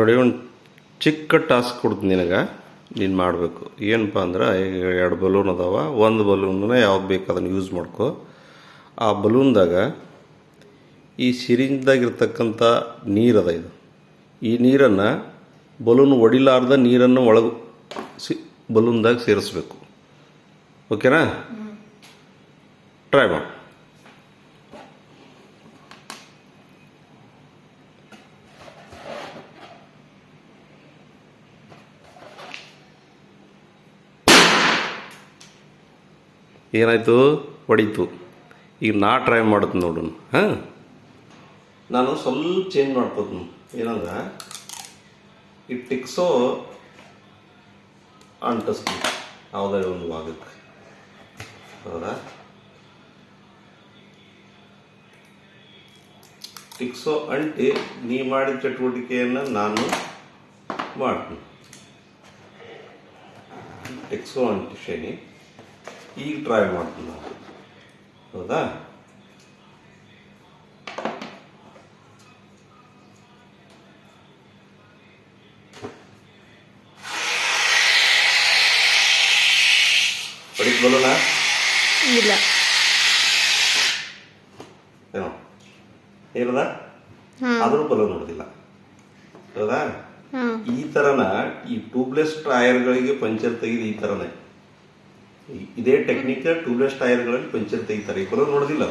ನೋಡಿ ಒಂದು ಚಿಕ್ಕ ಟಾಸ್ಕ್ ಕೊಡ್ತೀನಿ ನಿನಗೆ. ನೀನು ಮಾಡಬೇಕು. ಏನಪ್ಪ ಅಂದ್ರೆ ಈಗ ಎರಡು ಬಲೂನ್ ಅದಾವ. ಒಂದು ಬಲೂನ್ನ ಯಾವ್ದು ಬೇಕು ಅದನ್ನು ಯೂಸ್ ಮಾಡ್ಕೊ. ಆ ಬಲೂನ್ದಾಗ ಈ ಸಿರಿಂಜ್ದಾಗಿರ್ತಕ್ಕಂಥ ನೀರದ ಇದು. ಈ ನೀರನ್ನು ಬಲೂನ್ ಒಡಿಲಾರ್ದ ನೀರನ್ನು ಒಳಗೆ ಸಿ ಬಲೂನ್ದಾಗ ಸೇರಿಸ್ಬೇಕು. ಓಕೆನಾ ಟ್ರೈ ಮಾಡಿ. ಏನಾಯಿತು? ಹೊಡೀತು. ಈಗ ನಾ ಟ್ರೈ ಮಾಡ್ತೀನಿ ನೋಡೋಣ ಹಾಂ? ನಾನು ಸ್ವಲ್ಪ ಚೇಂಜ್ ಮಾಡ್ಕೋತೀನಿ ಏನಂದ್ರೆ, ಈ ಟಿಕ್ಸೋ ಅಂಟಿಸ್ತೀನಿ. ಯಾವುದೇ ಒಂದು ಭಾಗಕ್ಕೆ. ಹೌದಾ? ಟಿಕ್ಸೋ ಅಂಟಿ ನೀ ಮಾಡಿದ ಚಟುವಟಿಕೆಯನ್ನು ನಾನು ಮಾಡ್ತೀನಿ. ಟಿಕ್ಸೋ ಅಂಟಿಸೇನಿ ಈಗ ಟ್ರೈ ಮಾಡ್ತೀನಿ. ಹೌದಾ? ಇಲ್ಲ. ಏನೋ? ಏನದ ಆದರೂ ಹೊಡೆದಿಲ್ಲ. ಹೌದಾ? ಈ ತರನ ಈ ಟ್ಯೂಬ್ಲೆಸ್ ಟೈರ್ಗಳಿಗೆ ಪಂಚರ್ ತೆಗೆದು ಈ ಥರನೇ ಈ- ಇದೇ ಟೆಕ್ನಿಕ್ ಟ್ಯೂಬ್ಲೆಸ್ ಟೈರ್ಗಳಲ್ಲಿ ಪಂಚರ್ ತೆಗಿತಾರೆ. ಈ ಬಲೂನ್ ನೋಡೋದಿಲ್ಲ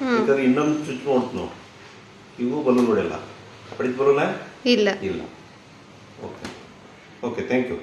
ಯಾಕಂದ್ರೆ ಇನ್ನೊಂದು ಸ್ವಿಚ್ ನೋಡ್ತು ನಾವು ಇವು ಬಲೂನ್ ನೋಡಿಲ್ಲ? ಹೊಡಿತ್ ಬಲೂನ? ಇಲ್ಲ. ಇಲ್ಲ. Okay okay thank you